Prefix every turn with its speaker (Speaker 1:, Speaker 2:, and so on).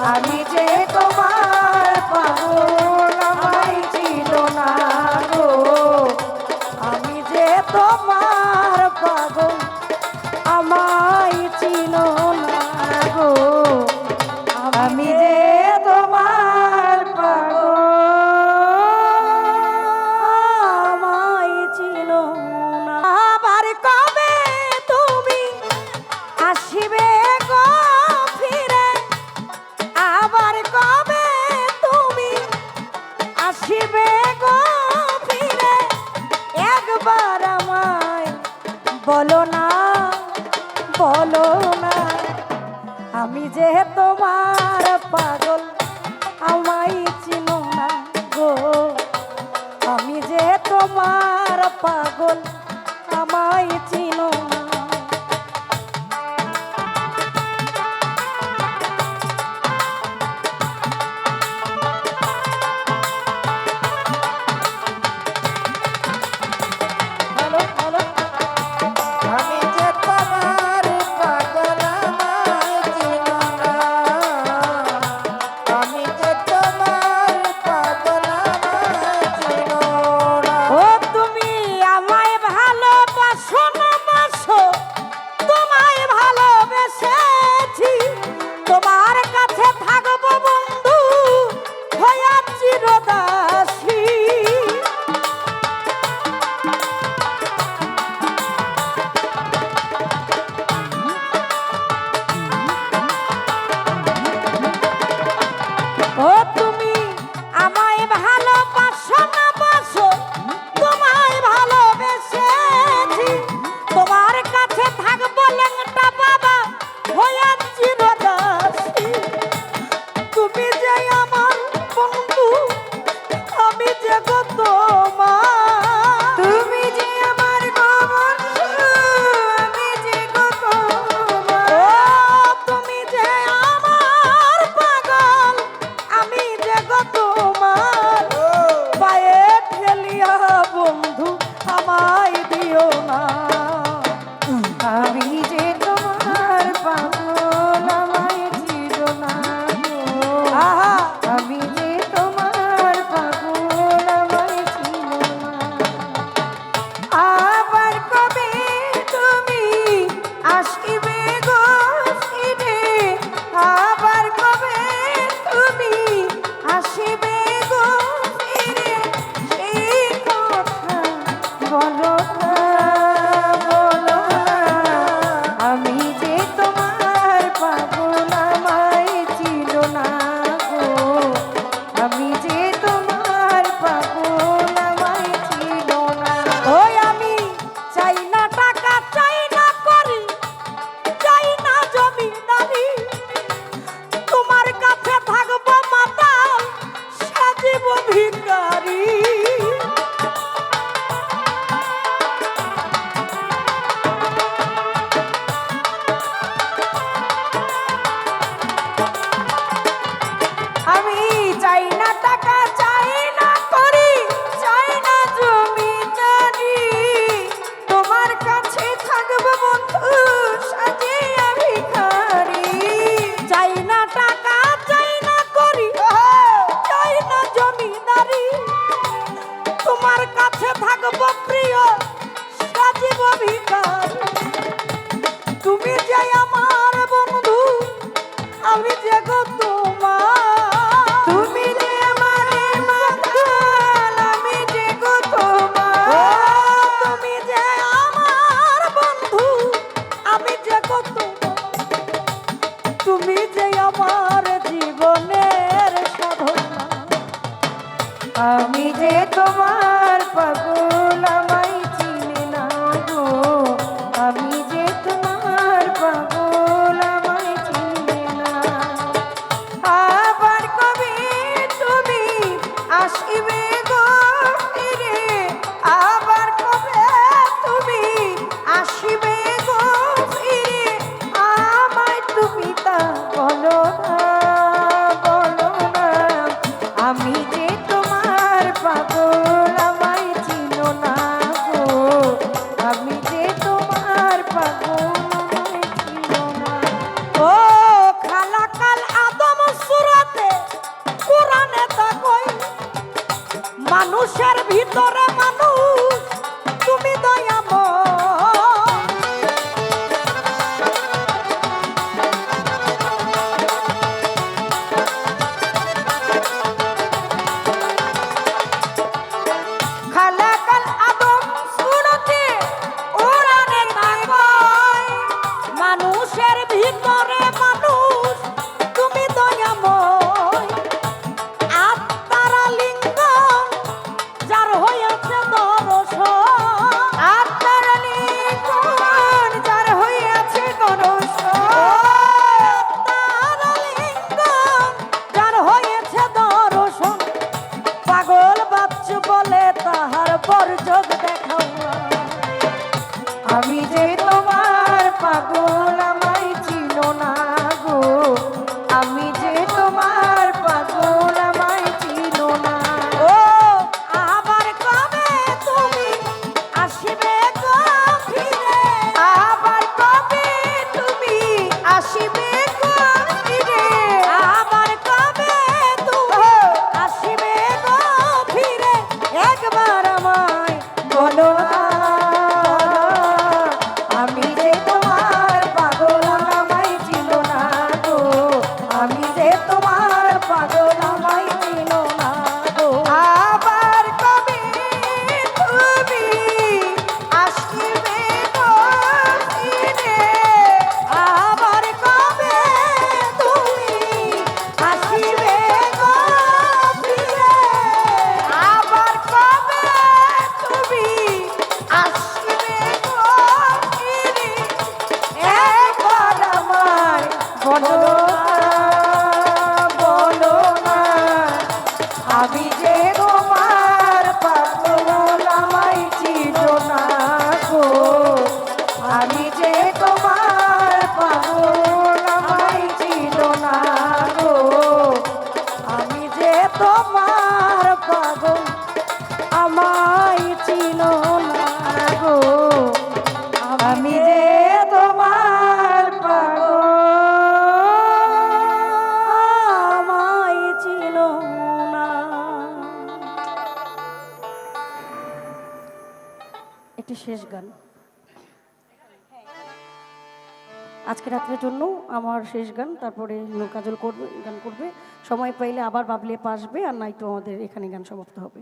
Speaker 1: I need you. তোমার পাগল আমায় চিনো না গো। আমি যে তোমার পাগল আমায় চিনো না
Speaker 2: আমি যে তোমার পাগল
Speaker 1: একটি শেষ গান। আজকে রাত্রের জন্য আমার শেষ গান, তারপরে কাজল করবে, গান করবে। সময় পাইলে আবার বাবলে পাসবে আর নাই তো আমাদের এখানে গান সমাপ্ত হবে।